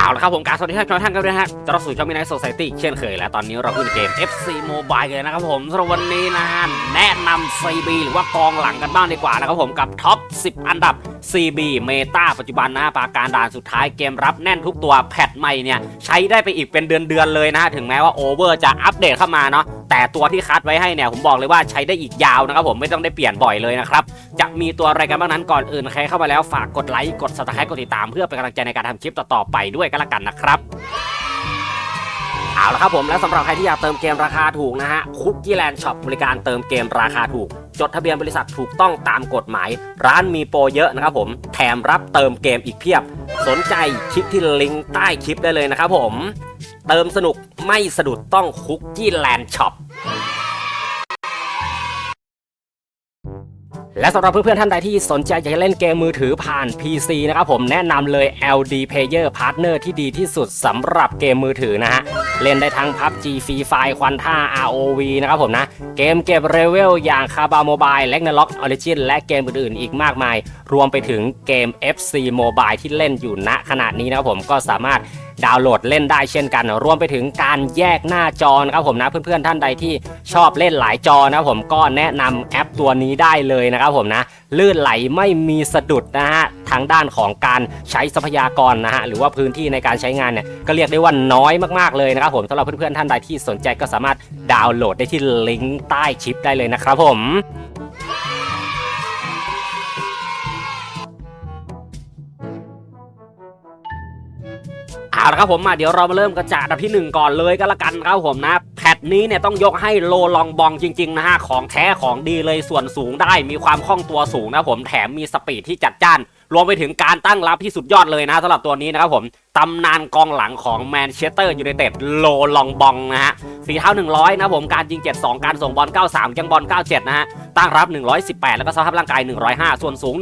เอาละครับผมการสวัสดีท่านทุกท่านกันด้วยนะฮะจะรับสู่ช่องมินายโซซตี้เช่นเคยและตอนนี้เราอยู่ในเกม FC Mobile เลยนะครับผมสำหรับวันนี้นะฮะแนะนำ CB หรือว่ากองหลังกันบ้างดีกว่านะครับผมกับท็อป 10 อันดับ CB เมตาปัจจุบันนะปาการด่านสุดท้ายเกมรับแน่นทุกตัวแพทใหม่เนี่ย ใช้ได้ไปอีกเป็นเดือนๆเลยนะ ถึงแม้ว่าโอเวอร์จะอัปเดตเข้ามาเนาะ แต่ตัวที่คัดไว้ให้เนี่ยผมบอกเลยว่าใช้ได้อีกยาวนะครับผมไม่ต้องได้เปลี่ยนบ่อยเลยนะครับจะมีตัวอะไรกันบ้างนั้นก่อนอื่นใครเข้ามาแล้วฝากกดไลค์กด subscribe กดติดตามเพื่อเป็นกำลังใจในการทำคลิปต่อๆไปด้วยกันละกันนะครับเอาละครับผมและสำหรับใครที่อยากเติมเกมราคาถูกนะฮะคุกกี้แลนด์ช็อปบริการเติมเกมราคาถูก จดทะเบียนบริษัทถูกต้องตามกฎหมาย ร้านมีโปรเยอะนะครับผมแถมรับเติมเกมอีกเพียบ สนใจคลิกที่ลิงก์ใต้คลิปได้เลยนะครับผม เติมสนุก ไม่สะดุดต้องคุกกี้แลนด์ช็อปและสำหรับเพื่อนๆท่านใดที่สนใจอยากจะเล่นเกมมือถือผ่าน PC นะครับผมแนะนำเลย LD Player Partner ที่ดีที่สุดสำหรับเกมมือถือนะฮะ เล่นได้ทั้ง PUBG Free Fire ควันท่า ROV นะครับผมนะ เกมเก็บเลเวลอย่าง c a b a Mobile l e g n a l o c Origin และเกมอื่นๆ อีกมากมาย รวมไปถึงเกม FC Mobile ที่เล่นอยู่ณขณะนี้นะครับผมก็สามารถ ดาวน์โหลดเล่นได้เช่นกัน รวมไปถึงการแยกหน้าจอนะครับผมนะเพื่อนๆท่านใดที่ชอบเล่นหลายจอนะครับผมก็แนะนำแอปตัวนี้ได้เลยนะครับผมนะลื่นไหลไม่มีสะดุดนะฮะทางด้านของการใช้ทรัพยากรนะฮะหรือว่าพื้นที่ในการใช้งานเนี่ยก็เรียกได้ว่าน้อยมากๆเลยนะครับผมสำหรับเพื่อนๆท่านใดที่สนใจก็สามารถดาวน์โหลดได้ที่ลิงก์ใต้คลิปได้เลยนะครับผม เอาละครับผมมาเดี๋ยวเรามาเริ่มกันจากอันดับที่ 1 ก่อนเลยก็แล้วกันครับผมนะแพทนี้เนี่ยต้องยกให้โลลองบองจริงๆนะฮะของแท้ของดีเลยส่วนสูงได้มีความคล่องตัวสูงนะผมแถมมีสปีดที่จัดจ้าน รวมไปถึงการตั้งรับที่สุดยอดเลยนะสำหรับตัวนี้นะครับผมตำนานกองหลังของแมนเชสเตอร์ยูไนเต็ดโลลองบองนะฮะฝีเท้า 100 นะผมการยิง 72 การส่งบอล 93 ยังบอล 97 นะฮะ ตั้งรับ 118 แล้วก็สภาพร่างกาย 105 ส่วนสูง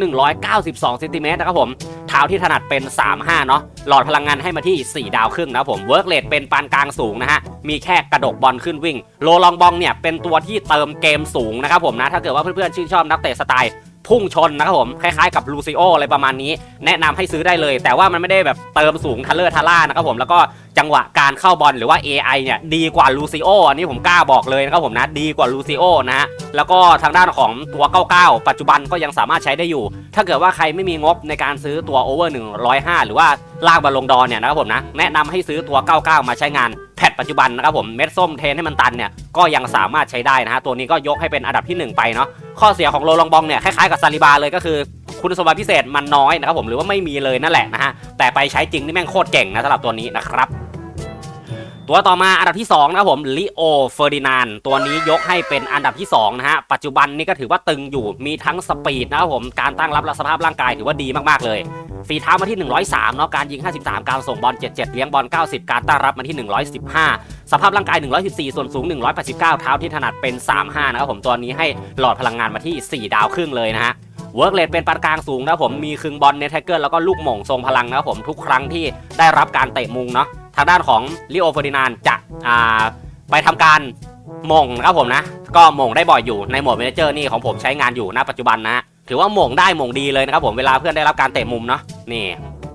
192เซนติเมตรนะครับผม เท้าที่ถนัดเป็น 35 เนาะหลอดพลังงานให้มาที่ 4 ดาวครึ่งนะผมเวิร์กเลดเป็นปานกลางสูงนะฮะ มีแค่กระดกบอลขึ้นวิ่ง โลลองบองเนี่ยเป็นตัวที่เติมเกมสูงนะครับผมนะถ้าเกิดว่าเพื่อนๆชื่นชอบนักเตะสไตล์ พุ่งชนนะครับผมคล้ายๆกับลูซิโออะไรประมาณนี้ แนะนำให้ซื้อได้เลย แต่ว่ามันไม่ได้แบบเติมสูงทัลเลอร์ทัลล่านะครับผมแล้วก็จังหวะการเข้าบอลหรือว่า AI เนี่ยดีกว่าลูซิโออันนี้ผมกล้าบอกเลยนะครับผมนะดีกว่าลูซิโอนะฮะแล้วก็ทางด้านของตัว 99 ปัจจุบันก็ยังสามารถใช้ได้อยู่ ถ้าเกิดว่าใครไม่มีงบในการซื้อตัว over 105 หรือว่าลากบอลลงดอนเนี่ยนะครับผมนะแนะนำให้ซื้อตัว 99 มาใช้งาน แพทปัจจุบันนะครับผมเม็ดส้มเทนให้มันตันเนี่ยก็ยังสามารถใช้ได้นะฮะตัวนี้ก็ยกให้เป็นอันดับที่ 1 ไปเนาะข้อเสียของโลลองบองเนี่ยคล้ายๆกับซาลิบาเลยก็คือคุณสมบัติพิเศษมันน้อยนะครับผมหรือว่าไม่มีเลยนั่นแหละนะฮะแต่ไปใช้จริงนี่แม่งโคตรเก่งนะสำหรับตัวนี้นะครับ ตัวต่อมาอันดับที่ 2 นะครับผมลิโอเฟอร์ดินานตัวนี้ยกให้เป็นอันดับที่2นะฮะปัจจุบันนี้ก็ถือว่าตึงอยู่มีทั้งสปีดนะครับผมการตั้งรับและสภาพร่างกายถือว่าดีมากๆเลยฝีเท้ามาที่ 103เนาะการยิง 53 การส่งบอล 77 เลี้ยงบอล 90 การตั้งรับมาที่ 115 สภาพร่างกาย 114 ส่วนสูง 189 เท้าที่ถนัดเป็น 35 นะครับผมตัวนี้ให้หลอดพลังงานมาที่ 4 ดาวครึ่งเลยนะฮะเวิร์กเลดเป็นปานกลางสูงนะครับผมมีคึงบอลเนทแทกเกอร์แล้วก็ลูกหม่งทรงพลังนะผมทุกครั้งที่ได้รับการเตะมุงเนาะ ทางด้านของลิโอเฟอร์ดินานจะไปทำการมงนะครับผมนะ ก็มงได้บ่อยอยู่ในโหมดเมเนเจอร์นี่ของผมใช้งานอยู่ณปัจจุบันนะถือว่ามงได้มงดีเลยนะครับผมเวลาเพื่อนได้รับการเตะมุมเนาะนี่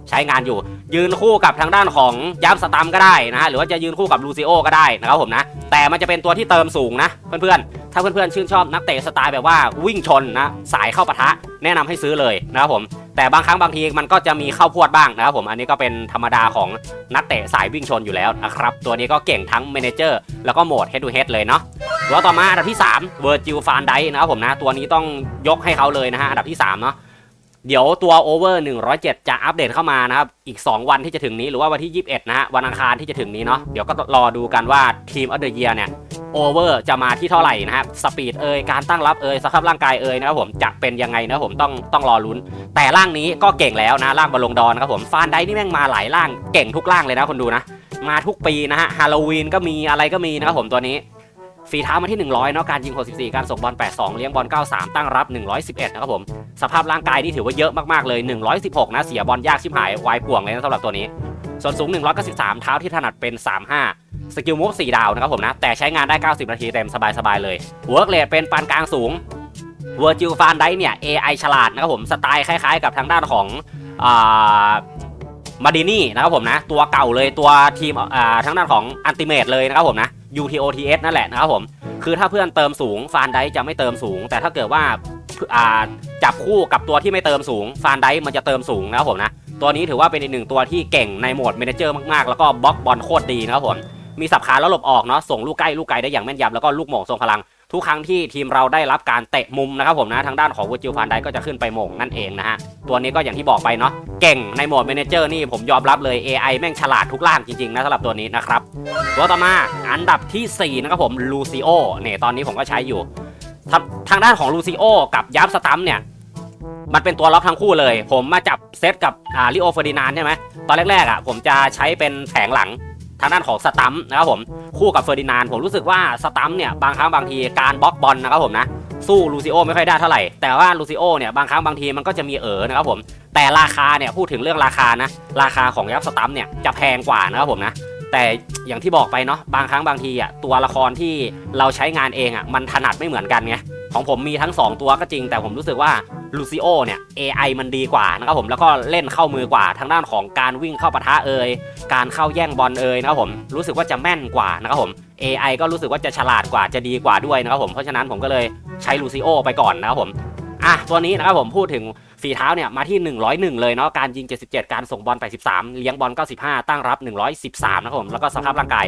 ใช้งานอยู่ ยืนคู่กับทางด้านของยับสตัมก็ได้นะฮะหรือว่าจะยืนคู่กับลูซิโอก็ได้นะครับผมนะแต่มันจะเป็นตัวที่เติมสูงนะเพื่อนๆ ถ้าเพื่อนๆชื่นชอบนักเตะสไตล์แบบว่าวิ่งชนนะสายเข้าปะทะ แนะนำให้ซื้อเลยนะครับผมแต่บางครั้งบางทีมันก็จะมีเข้าพวดบ้างนะครับผมอันนี้ก็เป็นธรรมดาของนักเตะสายวิ่งชนอยู่แล้วนะครับตัวนี้ก็เก่งทั้งเมเนเจอร์แล้วก็โหมดเฮดดูเฮดเลยเนาะตัวต่อมาอันดับที่3 Virgil van Dijk นะครับผมนะตัวนี้ต้องยกให้เขาเลยนะฮะอันดับที่3เนาะ เดี๋ยวตัว Over 107 จะอัปเดตเข้ามานะครับ อีก 2 วันที่จะถึงนี้หรือว่าวันที่ 21 นะฮะ วันอังคารที่จะถึงนี้เนาะ เดี๋ยวก็รอดูกันว่าทีมอ f เด e เยียเนี่ย Over จะมาที่เท่าไหร่นะครับ สปีดเอ่ย การตั้งรับเอ่ย สภาพร่างกายเอ่ยนะครับผม จะเป็นยังไงนะครับผมต้องต้องรอลุ้น แต่ร่างนี้ก็เก่งแล้วนะ ร่างบอลลงดอนนะครับผม ฟานไดนี่แม่งมาหลายร่าง เก่งทุกร่างเลยนะคนดูนะ มาทุกปีนะฮะ ฮาโลวีนก็มีอะไรก็มีนะครับผมตัวนี้ ฝีเท้ามาที่ 100เนาะการยิง 64 การส่งบอล 82 เลี้ยงบอล 93 ตั้งรับ 111 นะครับผม สภาพร่างกายนี่ถือว่าเยอะมากๆเลย 116 นะ เสียบอลยากชิบหายวายป่วงเลยนะสำหรับตัวนี้ ส่วนสูง 193 เท้าที่ถนัดเป็น 35 สกิลมูฟ4ดาวนะครับผมนะ แต่ใช้งานได้ 90 นาทีเต็มสบายๆเลยเวิร์กเลดเป็นปานกลางสูงเวอร์จิลฟานไดเนี่ย AI ฉลาดนะครับผมสไตล์คล้ายๆ กับทางด้านของอ่ามาดินี่นะครับผมนะ ตัวเก่าเลยตัวทีมอ่าทั้งด้านของอันติเมตเลยนะครับผมนะ UTOTS นั่นแหละนะครับผม คือถ้าเพื่อนเติมสูงฟานไดจะไม่เติมสูง แต่ถ้าเกิดว่าจับคู่กับตัวที่ไม่เติมสูงฟานไดมันจะเติมสูงนะครับผมนะ ตัวนี้ถือว่าเป็นอีกหนึ่งตัวที่เก่งในโหมดเมนเจอร์มากๆ แล้วก็บล็อกบอลโคตรดีนะครับผม มีสับขาแล้วหลบออกเนาะส่งลูกใกล้ลูกไกลได้อย่างแม่นยำแล้วก็ลูกหม่งทรงพลัง ทุกครั้งที่ทีมเราได้รับการเตะมุมนะครับผมนะทางด้านของวูจิลฟานไดก็จะขึ้นไปหม่งนั่นเองนะฮะตัวนี้ก็อย่างที่บอกไปเนาะเก่งในโหมดเมนเจอร์นี่ผมยอมรับเลย AI แม่งฉลาดทุกล่างจริงๆนะสำหรับตัวนี้นะครับตัวต่อมาอันดับทีสี่4นะครับผมลูซิโอเนี่ยตอนนี้ผมก็ใช้อยู่ทางทางด้านของลูซิโอกับยับสตัมเนี่ยมันเป็นตัวล็อกทั้งคู่เลย ผมมาจับเซตกับอ่าลิโอเฟอร์ดินานใช่ไหมตอนแรกๆอะผมจะใช้เป็นแผงหลัง ทางด้านของสตัมนะครับผมคู่กับเฟอร์ดินานผมรู้สึกว่าสตัมเนี่ยบางครั้งบางทีการบล็อกบอลนะครับผมนะสู้ลูซิโอไม่ค่อยได้เท่าไหร่ แต่ว่าลูซิโอเนี่ยบางครั้งบางทีมันก็จะมีเอ๋อนะครับผมแต่ราคาเนี่ยพูดถึงเรื่องราคานะราคาของยับสตัมเนี่ยจะแพงกว่านะครับผมนะแต่อย่างที่บอกไปเนาะบางครั้งบางทีอะตัวละครที่เราใช้งานเองอะมันถนัดไม่เหมือนกันไงของผมมีทั้ง 2 ตัวก็จริง แต่ผมรู้สึกว่า ลูซิโอเนี่ย AI มันดีกว่านะครับผมแล้วก็เล่นเข้ามือกว่าทางด้านของการวิ่งเข้าปะทะเอ่ยการเข้าแย่งบอลเอ่ยนะครับผมรู้สึกว่าจะแม่นกว่านะครับผม AI ก็รู้สึกว่าจะฉลาดกว่าจะดีกว่าด้วยนะครับผมเพราะฉะนั้นผมก็เลยใช้ลูซิโอไปก่อนนะครับผมอะตัวนี้นะครับผมพูดถึง ฝีเท้าเนี่ยมาที่ 101 เลยเนาะการยิง 77 การส่งบอล83 เลี้ยงบอล 95 ตั้งรับ 113 นะครับผม แล้วก็สภาพร่างกาย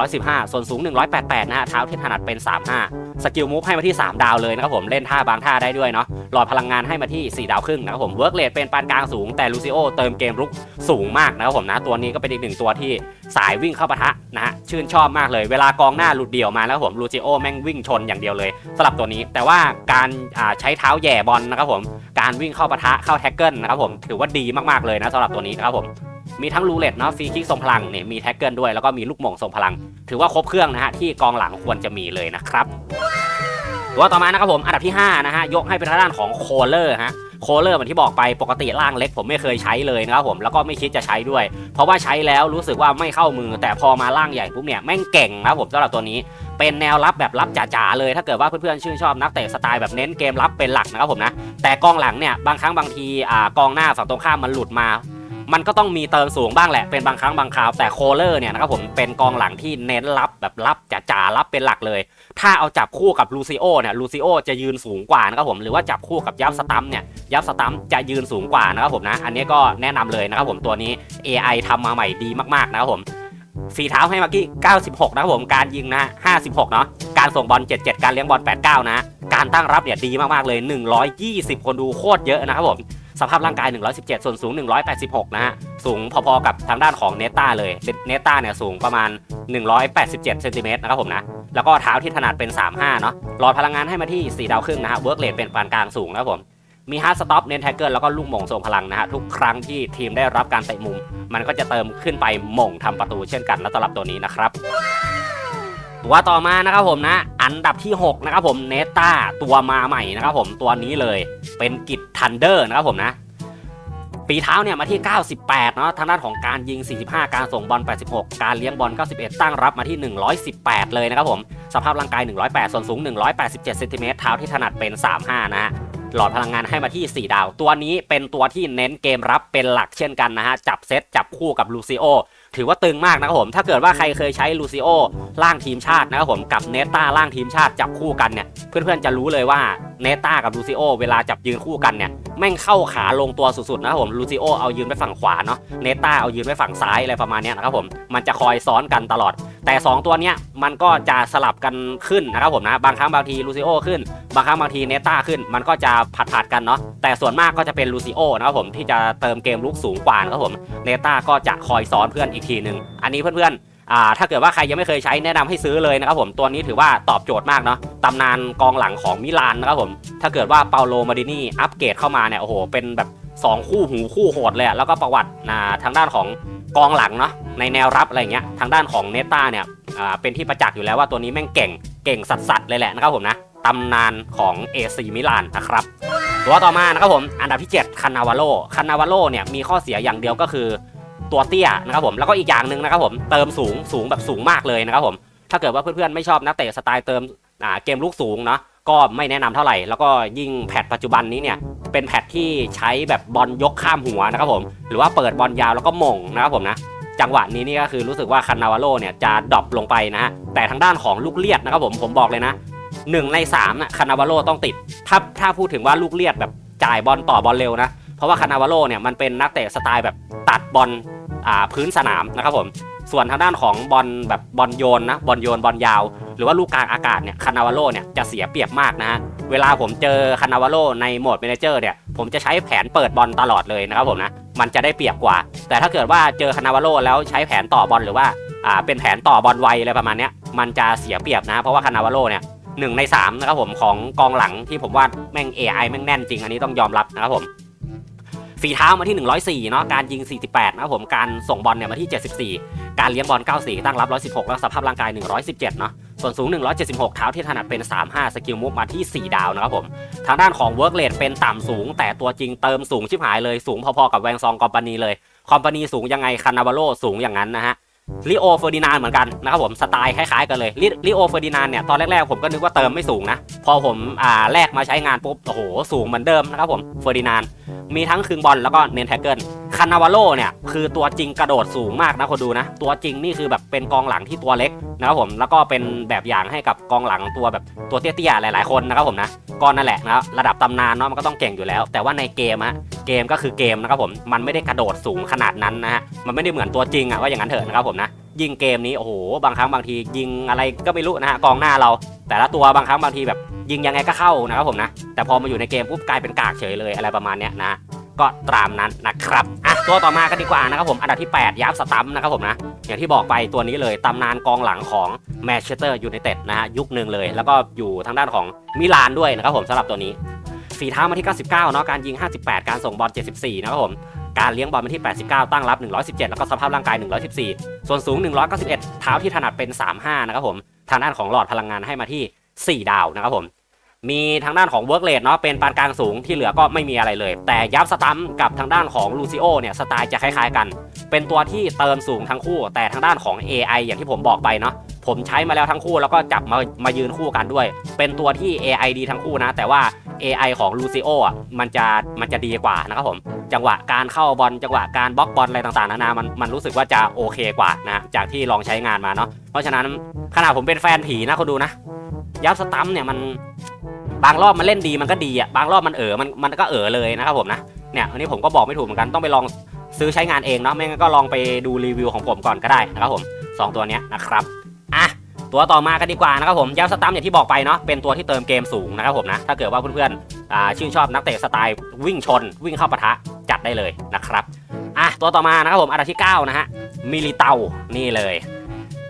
115 ส่วนสูง 188 นะฮะเท้าที่ถนัดเป็น 35 สกิลมูฟให้มาที่ 3 ดาวเลยนะครับผมเล่นท่าบางท่าได้ด้วยเนาะหลอดพลังงานให้มาที่ 4 ดาวครึ่งนะครับผมเวิร์กเลทเป็นปานกลางสูงแต่ลูซิโอเติมเกมรุกสูงมากนะครับผมนะตัวนี้ก็เป็นอีกหนึ่งตัวที่สายวิ่งเข้าปะทะนะฮะชื่นชอบมากเลยเวลากองหน้าหลุดเดี่ยวมาแล้วผมลูซิโอแม่งวิ่งชนอย่างเดียวเลยสำหรับตัวนี้ แต่ว่าการอ่าใช้เท้าแย่บอลนะครับผมการวิ่งเข้าปะทะเข้าแท็กเกิลนะครับผมถือว่าดีมากๆเลยนะสำหรับตัวนี้นะครับผมมีทั้งรูเล็ตเนาะฟรีคิกทรงพลังเนี่ยมีแท็กเกิลด้วยแล้วก็มีลูกหม่งทรงพลัง ถือว่าครบเครื่องนะฮะที่กองหลังควรจะมีเลยนะครับตัวต่อมานะครับผมอันดับที่5นะฮะยกให้เป็นทางด้านของโคเลอร์ฮะ โคเลอร์เหมือนที่บอกไปปกติร่างเล็กผมไม่เคยใช้เลยนะครับผมแล้วก็ไม่คิดจะใช้ด้วย เพราะว่าใช้แล้วรู้สึกว่าไม่เข้ามือ แต่พอมาร่างใหญ่ปุ๊บเนี่ยแม่งเก่งนะครับผมสำหรับตัวนี้เป็นแนวรับแบบรับจ๋าๆเลย ถ้าเกิดว่าเพื่อนๆชื่นชอบนักเตะสไตล์แบบเน้นเกมรับเป็นหลักนะครับผมนะแต่กองหลังเนี่ยบางครั้งบางทีอ่ากองหน้าฝั่งตรงข้ามมันหลุดมา มันก็ต้องมีเติมสูงบ้างแหละเป็นบางครั้งบางคราวแต่โคเลอร์เนี่ยนะครับผมเป็นกองหลังที่เน้นรับแบบรับจ๋าๆรับเป็นหลักเลย ถ้าเอาจับคู่กับลูซิโอเนี่ยลูซิโอจะยืนสูงกว่านะครับผมหรือว่าจับคู่กับยับสตัมเนี่ยยับสตัมจะยืนสูงกว่านะครับผมนะอันนี้ก็แนะนำเลยนะครับผมตัวนี้ AI ทำมาใหม่ดีมากๆนะครับผมฝีเท้าให้มากี้ 96 นะครับผม การยิงนะ 56 เนาะ การส่งบอล 77 การเลี้ยงบอล 89 นะ การตั้งรับเนี่ยดีมากๆเลย 120 คนดูโคตรเยอะนะครับผม สภาพร่างกาย 117 ส่วนสูง 186 นะฮะ สูงพอๆกับทางด้านของเนต้าเลย เนต้าเนี่ยสูงประมาณ 187เซนติเมตรนะครับผมนะ แล้วก็เท้าที่ถนัดเป็น 35 เนาะหลอดพลังงานให้มาที่ 4 ดาวครึ่งนะฮะ เวิร์กเลทเป็นปานกลางสูงนะครับผมมีฮาร์ดสต็อปเน้นแท็กเกิลแล้วก็ลูกหม่งทรงพลังนะฮะ ทุกครั้งที่ทีมได้รับการเตะมุม มันก็จะเติมขึ้นไปหม่งทำประตูเช่นกันและสำหรับตัวนี้นะครับ ตัวต่อมานะครับผมนะ อันดับที่ 6 นะครับผมเนต้าตัวมาใหม่นะครับผมตัวนี้เลยเป็นกิจทันเดอร์นะครับผมนะปีเท้าเนี่ยมาที่ 98 เนาะทางด้านของการยิง 45 การส่งบอล 86 การเลี้ยงบอล 91 ตั้งรับมาที่ 118 เลยนะครับผม สภาพร่างกาย 108 ส่วนสูง 187เซนติเมตรเท้าที่ถนัดเป็น 35 นะฮะ หลอดพลังงานให้มาที่ 4 ดาว ตัวนี้เป็นตัวที่เน้นเกมรับเป็นหลักเช่นกันนะฮะ จับเซตจับคู่กับลูซิโอถือว่าตึงมากนะครับผม ถ้าเกิดว่าใครเคยใช้ลูซิโอล่างทีมชาตินะครับผมกับเนต้าล่างทีมชาติจับคู่กันเนี่ย เพื่อนๆจะรู้เลยว่า เนต้ากับลูซิโอเวลาจับยืนคู่กันเนี่ยแม่งเข้าขาลงตัวสุดๆนะครับผมลูซิโอเอายืนไปฝั่งขวาเนาะเนต้าเอายืนไปฝั่งซ้ายอะไรประมาณเนี้ยนะครับผมมันจะคอยซ้อนกันตลอด แต่ 2 ตัวเนี้ยมันก็จะสลับกันขึ้นนะครับผมนะบางครั้งบางทีลูซิโอขึ้น บางครั้งบางทีเนต้าขึ้น มันก็จะผัดผัดกันเนาะแต่ส่วนมากก็จะเป็นลูซิโอนะครับผมที่จะเติมเกมลุกสูงกว่านะครับผมเนต้าก็จะคอยซ้อนเพื่อนอีกทีหนึ่งอันนี้เพื่อนๆ อ่าถ้าเกิดว่าใครยังไม่เคยใช้แนะนำให้ซื้อเลยนะครับผมตัวนี้ถือว่าตอบโจทย์มากเนาะตำนานกองหลังของมิลานนะครับผมถ้าเกิดว่าเปาโลมาดินี่อัปเกรดเข้ามาเนี่ยโอ้โหเป็นแบบ 2 คู่หูคู่โหดเลยอะแล้วก็ประวัตินะทางด้านของกองหลังเนาะในแนวรับอะไรเงี้ยทางด้านของเนต้าเนี่ยอ่าเป็นที่ประจักษ์อยู่แล้วว่าตัวนี้แม่งเก่งเก่งสัสๆเลยแหละนะครับผมนะตำนานของ AC มิลานนะครับตัวต่อมานะครับผมอันดับที่ 7 คานาวาโลคานาวาโลเนี่ยมีข้อเสียอย่างเดียวก็คือ ตัวเตี้ยนะครับผมแล้วก็อีกอย่างหนึ่งนะครับผมเติมสูงสูงแบบสูงมากเลยนะครับผมถ้าเกิดว่าเพื่อนๆไม่ชอบนักเตะสไตล์เติมเกมลูกสูงเนาะก็ไม่แนะนำเท่าไหร่ แล้วก็ยิ่งแพทปัจจุบันนี้เนี่ยเป็นแพทที่ใช้แบบบอลยกข้ามหัวนะครับผมหรือว่าเปิดบอลยาวแล้วก็มงนะครับผมนะจังหวะนี้นี่ก็คือรู้สึกว่าคานาวาโลเนี่ยจะดรอปลงไปนะฮะแต่ทางด้านของลูกเลียดนะครับผมผมบอกเลยนะหนึ่งในสามน่ะคานาวาโลต้องติด ถ้าถ้าพูดถึงว่าลูกเลียดแบบจ่ายบอลต่อบอลเร็วนะ เพราะว่าคานาวาโลเนี่ยมันเป็นนักเตะสไตล์แบบตัดบอลอ่าพื้นสนามนะครับผมส่วนทางด้านของบอลแบบบอลโยนนะบอลโยนบอลยาว หรือว่าลูกกลางอากาศเนี่ยคานาวาโลเนี่ยจะเสียเปรียบมากนะฮะเวลาผมเจอคานาวาโลในโหมดเมเนเจอร์เนี่ยผมจะใช้แผนเปิดบอลตลอดเลยนะครับผมนะมันจะได้เปรียบกว่า แต่ถ้าเกิดว่าเจอคานาวาโลแล้วใช้แผนต่อบอลหรือว่าอ่าเป็นแผนต่อบอลไวอะไรประมาณเนี้ยมันจะเสียเปรียบนะเพราะว่าคานาวาโลเนี่ยหนึ่งในสามนะครับผมของกองหลังที่ผมว่าแม่ง AI แม่งแน่นจริงอันนี้ต้องยอมรับนะครับผม ฝีเท้ามาที่ 104เนาะการยิง 48 นะครับผมการส่งบอลเนี่ยมาที่ 74 การเลี้ยงบอล 94 ตั้งรับ 116 แล้วสภาพร่างกาย 117 เนาะส่วนสูง 176 เท้าที่ถนัดเป็น 35 สกิลมูฟมาที่ 4 ดาวนะครับผม ทางด้านของเวิร์กเลดเป็นต่ำสูง แต่ตัวจริงเติมสูงชิบหายเลยสูงพอๆกับแวงซองคอมปานีเลยคอมปานีสูงยังไงคานาวาโลสูงอย่างนั้นนะฮะ ลิโอเฟอร์ดินานเหมือนกันนะครับผมสไตล์คล้ายๆกันเลยลิโอเฟอร์ดินานเนี่ยตอนแรกๆผมก็นึกว่าเติมไม่สูงนะ พอผมอ่าแลกมาใช้งานปุ๊บโอ้โหสูงเหมือนเดิมนะครับผมเฟอร์ดินานมีทั้งคืงบอลแล้วก็เนนแท็กเกิลคานาวาโลเนี่ยคือตัวจริงกระโดดสูงมากนะคนดูนะ ตัวจริงนี่คือแบบเป็นกองหลังที่ตัวเล็กนะครับผมแล้วก็เป็นแบบอย่างให้กับกองหลังตัวแบบตัวเตี้ยๆหลาย ๆคนนะครับผมนะก็นั่นแหละนะระดับตำนานเนาะมันก็ต้องเก่งอยู่แล้ว แต่ว่าในเกมฮะเกมก็คือเกมนะครับผมมันไม่ได้กระโดดสูงขนาดนั้นนะฮะมันไม่ได้เหมือนตัวจริงอะว่าอย่างนั้นเถอะนะครับผมนะยิงเกมนี้โอ้โหบางครั้งบางทียิงอะไรก็ไม่รู้นะฮะกองหน้าเรา แต่ละตัวบางครั้งบางทีแบบยิงยังไงก็เข้านะครับผมนะแต่พอมาอยู่ในเกมปุ๊บกลายเป็นกากเฉยเลยอะไรประมาณเนี้ยนะ ก็ตามนั้นนะครับอะตัวต่อมากันดีกว่านะครับผมอันดับที่ 8ยับสตัมนะครับผมนะอย่างที่บอกไปตัวนี้เลยตำนานกองหลังของแมนเชสเตอร์ยูไนเต็ดนะฮะยุคหนึ่งเลย แล้วก็อยู่ทางด้านของมิลานด้วยนะครับผมสำหรับตัวนี้ฝีเท้ามาที่ 99 เนาะการยิง 58 การส่งบอล 74 นะครับผม การเลี้ยงบอลมาที่ 89 ตั้งรับ 117 แล้วก็สภาพร่างกาย 114 ส่วนสูง 191 เท้าที่ถนัดเป็น 35 นะครับผม ทางด้านของหลอดพลังงานให้มาที่ 4 ดาวนะครับผม มีทางด้านของเวิร์กเลดเนาะเป็นปานกลางสูงที่เหลือก็ไม่มีอะไรเลย แต่ยับสตัมกับทางด้านของลูซิโอเนี่ยสไตล์จะคล้ายๆกัน เป็นตัวที่เติมสูงทั้งคู่ แต่ทางด้านของ AI อย่างที่ผมบอกไปเนาะผมใช้มาแล้วทั้งคู่แล้วก็จับมามายืนคู่กันด้วย เป็นตัวที่ AI ดีทั้งคู่นะ แต่ว่า AI ของลูซิโออะมันจะมันจะดีกว่านะครับผมจังหวะการเข้าบอลจังหวะการบล็อกบอลอะไรต่างๆนานามันมันรู้สึกว่าจะโอเคกว่านะจากที่ลองใช้งานมาเนาะเพราะฉะนั้นขนาดผมเป็นแฟนผีนะคุณดูนะ ยับสตัมเนี่ยมันบางรอบมันเล่นดีมันก็ดีอะบางรอบมันเออมันมันก็เออเลยนะครับผมนะเนี่ยอันนี้ผมก็บอกไม่ถูกเหมือนกันต้องไปลองซื้อใช้งานเองเนาะไม่งั้นก็ลองไปดูรีวิวของผมก่อนก็ได้นะครับผมสองตัวนี้นะครับอะตัวต่อมากันดีกว่านะครับผมยับสตัมอย่างที่บอกไปเนาะเป็นตัวที่เติมเกมสูงนะครับผมนะถ้าเกิดว่าเพื่อนๆอ่าชื่นชอบนักเตะสไตล์วิ่งชน วิ่งเข้าปะทะจัดได้เลยนะครับอะตัวต่อมานะครับผมอันดับที่เก้านะฮะมิลิเตานี่เลย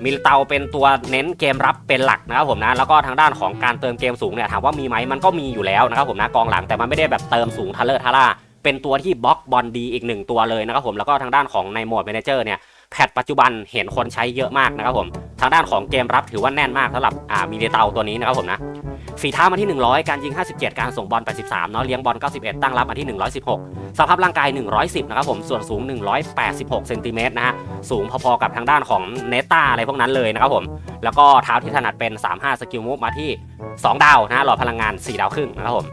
มิลเตาเป็นตัวเน้นเกมรับเป็นหลักนะครับผมนะแล้วก็ทางด้านของการเติมเกมสูงเนี่ยถามว่ามีไหมมันก็มีอยู่แล้วนะครับผมนะกองหลังแต่มันไม่ได้แบบเติมสูงทะเลอร์ทะล่าเป็นตัวที่บล็อกบอลดีอีกหนึ่งตัวเลยนะครับผมแล้วก็ทางด้านของในโหมดเมนเจอร์เนี่ยแพทปัจจุบันเห็นคนใช้เยอะมากนะครับผมทางด้านของเกมรับถือว่าแน่นมากสำหรับอ่ามิลเตาตัวนี้นะครับผมนะ ฝีเท้ามาที่ 100 การยิง 57 การส่งบอล 83 เนาะเลี้ยงบอล 91 ตั้งรับมาที่ 116 สภาพร่างกาย 110 นะครับผมส่วนสูง 186 เซนติเมตรนะฮะสูงพอๆกับทางด้านของเนต้าอะไรพวกนั้นเลยนะครับผม แล้วก็เท้าที่ถนัดเป็น 35 สกิลมูฟมาที่ 2 ดาวนะหลอดพลังงาน 4 ดาวครึ่งนะครับผม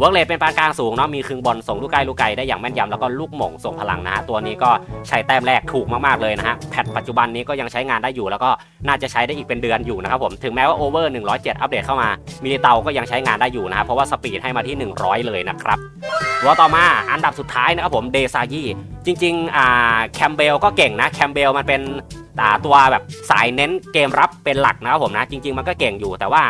เวิร์กเลเป็นปานกลางสูงเนาะมีคึงบอลส่งลูกไกลลูกไกลได้อย่างแม่นยำแล้วก็ลูกหม่งส่งพลังนะฮะตัวนี้ก็ใช้แต้มแรกถูกมากๆเลยนะฮะแพทปัจจุบันนี้ก็ยังใช้งานได้อยู่ แล้วก็น่าจะใช้ได้อีกเป็นเดือนอยู่นะครับผมถึงแม้ว่าโอเวอร์107 อัปเดตเข้ามามิลิเตาก็ยังใช้งานได้อยู่นะครับเพราะว่าสปีดให้มาที่ 100 เลยนะครับตัวต่อมาอันดับสุดท้ายนะครับผมเดซายีจริงๆอ่าแคมเบลก็เก่งนะแคมเบลมันเป็นตัวแบบสายเน้นเกมรับเป็นหลักนะครับผมนะจริง ๆ มันก็เก่งอยู่แต่ว่า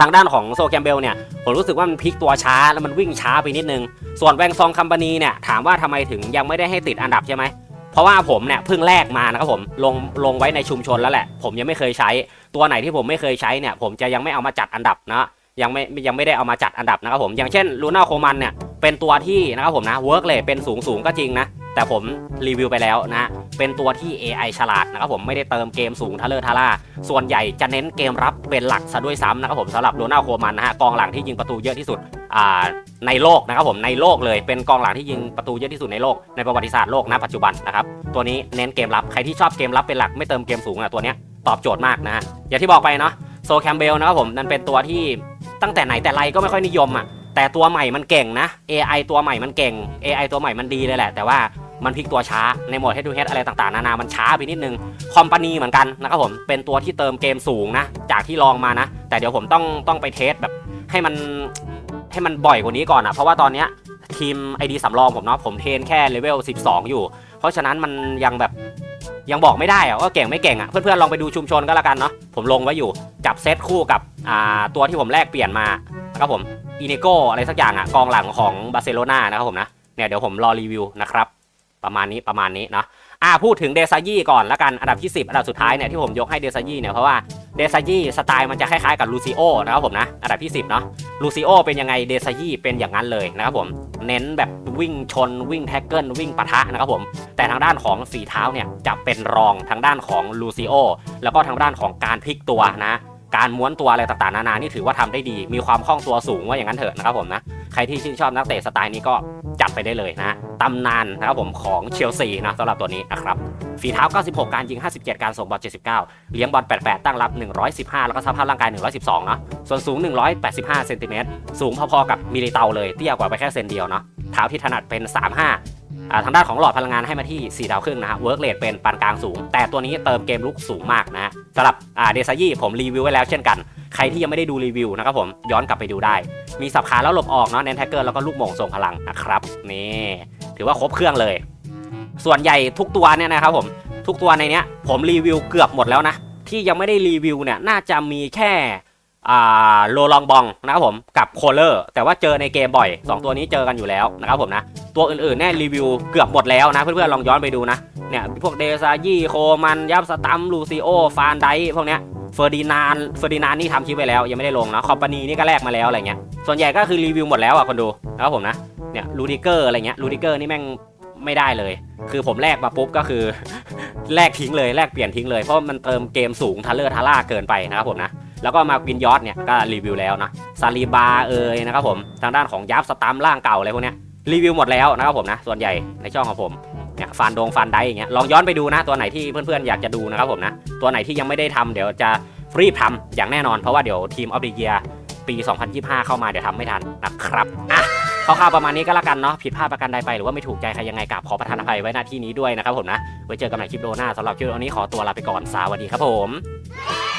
ทางด้านของโซแคมเบลเนี่ยผมรู้สึกว่ามันพลิกตัวช้าแล้วมันวิ่งช้าไปนิดนึง ส่วนแวงซองคัมปานีเนี่ยถามว่าทำไมถึงยังไม่ได้ให้ติดอันดับใช่ไหมเพราะว่าผมเนี่ยเพิ่งแลกมานะครับผมลงลงไว้ในชุมชนแล้วแหละ ผมยังไม่เคยใช้ตัวไหนที่ผมไม่เคยใช้เนี่ยผมจะยังไม่เอามาจัดอันดับนะยังไม่ยังไม่ได้เอามาจัดอันดับนะครับผมอย่างเช่นลูน่าโคมันเนี่ยเป็นตัวที่นะครับผมนะเวิร์กเลยเป็นสูงสูงก็จริงนะ แต่ผมรีวิวไปแล้วนะ เป็นตัวที่ AI ฉลาดนะครับผมไม่ได้เติมเกมสูงทะเลอร์ทาร่าส่วนใหญ่จะเน้นเกมรับเป็นหลักซะด้วยซ้ำนะครับผมสำหรับโรนัลโคมันนะฮะกองหลังที่ยิงประตูเยอะที่สุดในโลกนะครับผมในโลกเลยเป็นกองหลังที่ยิงประตูเยอะที่สุดในโลกในประวัติศาสตร์โลกณปัจจุบันนะครับตัวนี้เน้นเกมรับใครที่ชอบเกมรับเป็นหลักไม่เติมเกมสูงอะตัวเนี้ยตอบโจทย์มากนะฮะอย่างที่บอกไปเนาะโซแคมเบลนะครับผมนั่นเป็นตัวที่ตั้งแต่ไหนแต่ไรก็ไม่ค่อยนิยมอะแต่ตัวใหม่มันเก่งนะ AI ตัวใหม่มันเก่ง AI ตัวใหม่มันดีเลยแหละ แต่ว่า มันพลิกตัวช้าในโหมด head to head อะไรต่างๆ นานา มันช้าไปนิดนึง คอมพานีเหมือนกันนะครับผม เป็นตัวที่เติมเกมสูงนะ จากที่ลองมานะ แต่เดี๋ยวผมต้องต้องไปเทสแบบให้มันให้มันบ่อยกว่านี้ก่อนอะเพราะว่าตอนเนี้ยทีม ID สำรองผมเนาะ ผมเทนแค่เลเวล 12 อยู่ เพราะฉะนั้นมันยังแบบยังบอกไม่ได้อะว่าเก่งไม่เก่งอะเพื่อนๆลองไปดูชุมชนก็แล้วกันเนาะ ผมลงไว้อยู่ จับเซตคู่กับตัวที่ผมแลกเปลี่ยนมานะครับผมอีเนโกอะไรสักอย่างอะกองหลังของบาร์เซโลนานะครับผมนะ เนี่ยเดี๋ยวผมรอรีวิวนะครับ ประมาณนี้ประมาณนี้เนาะอ่าพูดถึงเดซายี่ก่อนแล้วกันอันดับที่ 10 อันดับสุดท้ายเนี่ยที่ผมยกให้เดซายี่เนี่ยเพราะว่าเดซายี่สไตล์มันจะคล้ายๆกับลูซิโอนะครับผมนะอันดับที่ 10เนาะลูซิโอเป็นยังไงเดซายี่เป็นอย่างนั้นเลยนะครับผมเน้นแบบวิ่งชนวิ่งแท็กเกิลวิ่งปะทะนะครับผมแต่ทางด้านของฝีเท้าเนี่ยจะเป็นรองทางด้านของลูซิโอแล้วก็ทางด้านของการพลิกตัวนะ การม้วนตัวอะไรต่างๆนานานี่ถือว่าทำได้ดี มีความคล่องตัวสูงว่าอย่างนั้นเถอะนะครับผมนะใครที่ชื่นชอบนักเตะสไตล์นี้ก็จัดไปได้เลยนะตำนานนะครับผมของเชลซีนะสำหรับตัวนี้นะครับฝีเท้า 96 การยิง 57 การส่งบอล 79 เลี้ยงบอล 88 ตั้งรับ 115 แล้วก็สภาพร่างกาย 112 เนาะส่วนสูง 185 เซนติเมตรสูงพอๆกับมิลิเตาเลยเตี้ยกว่าไปแค่เซนเดียวเนาะเท้าที่ถนัดเป็น 35 ทางด้านของหลอดพลังงานให้มาที่ 4 ดาวครึ่งนะฮะเวิร์กเรทเป็นปานกลางสูง แต่ตัวนี้เติมเกมลุกสูงมากนะฮะสำหรับเดซายี่ผมรีวิวไว้แล้วเช่นกัน ใครที่ยังไม่ได้ดูรีวิวนะครับผมย้อนกลับไปดูได้ มีสับขาแล้วหลบออกเนาะเน้นแท็กเกอร์แล้วก็ลูกโมงทรงพลังนะครับนี่ถือว่าครบเครื่องเลย ส่วนใหญ่ทุกตัวเนี่ยนะครับผมทุกตัวในเนี้ยผมรีวิวเกือบหมดแล้วนะที่ยังไม่ได้รีวิวเนี่ยน่าจะมีแค่ โลลองบองนะครับผมกับโคเลอร์แต่ว่าเจอในเกมบ่อย 2 ตัวนี้เจอกันอยู่แล้วนะครับผมนะ ตัวอื่นๆเนี่ยรีวิวเกือบหมดแล้วนะ เพื่อนๆลองย้อนไปดูนะ เนี่ยพวกเดซายี่โคมันยับสตัมลูซิโอฟานไดพวกเนี้ยเฟอร์ดินานเฟอร์ดินานนี่ทำคลิปไปแล้ว ยังไม่ได้ลงนะคอมพานีนี่ก็แลกมาแล้วอะไรเงี้ยส่วนใหญ่ก็คือรีวิวหมดแล้วอะคนดูนะครับผมนะเนี่ยลูดิเกอร์อะไรเงี้ยลูดิเกอร์นี่แม่งไม่ได้เลย คือผมแลกมาปุ๊บก็คือแลกทิ้งเลยแลกเปลี่ยนทิ้งเลยเพราะมันเติมเกมสูงทัลเลอร์ทาร่าเกินไปนะครับผมนะ แล้วก็มาวินยอดเนี่ยก็รีวิวแล้วนะซาลีบาเอยนะครับผมทางด้านของยับสตัมร่างเก่าอะไรพวกเนี้ยรีวิวหมดแล้วนะครับผมนะส่วนใหญ่ในช่องของผมเนี่ยฟันดงฟันไดอย่างเงี้ยลองย้อนไปดูนะตัวไหนที่เพื่อนๆอยากจะดูนะครับผมนะตัวไหนที่ยังไม่ได้ทำเดี๋ยวจะรีบทำอย่างแน่นอนเพราะว่าเดี๋ยวทีมออฟเดียปี 2025 เข้ามาเดี๋ยวทำไม่ทันนะครับอะคร่าวๆประมาณนี้ก็แล้วกันเนาะผิดพลาดประการใดไปหรือว่าไม่ถูกใจใครยังไงกับขอประทานอภัยไว้หน้าที่นี้ด้วยนะครับผมนะไว้เจอกันใหม่คลิปโดหน้าสำหรับคลิปวันนี้ขอตัวลาไปก่อนสวัสดีครับผม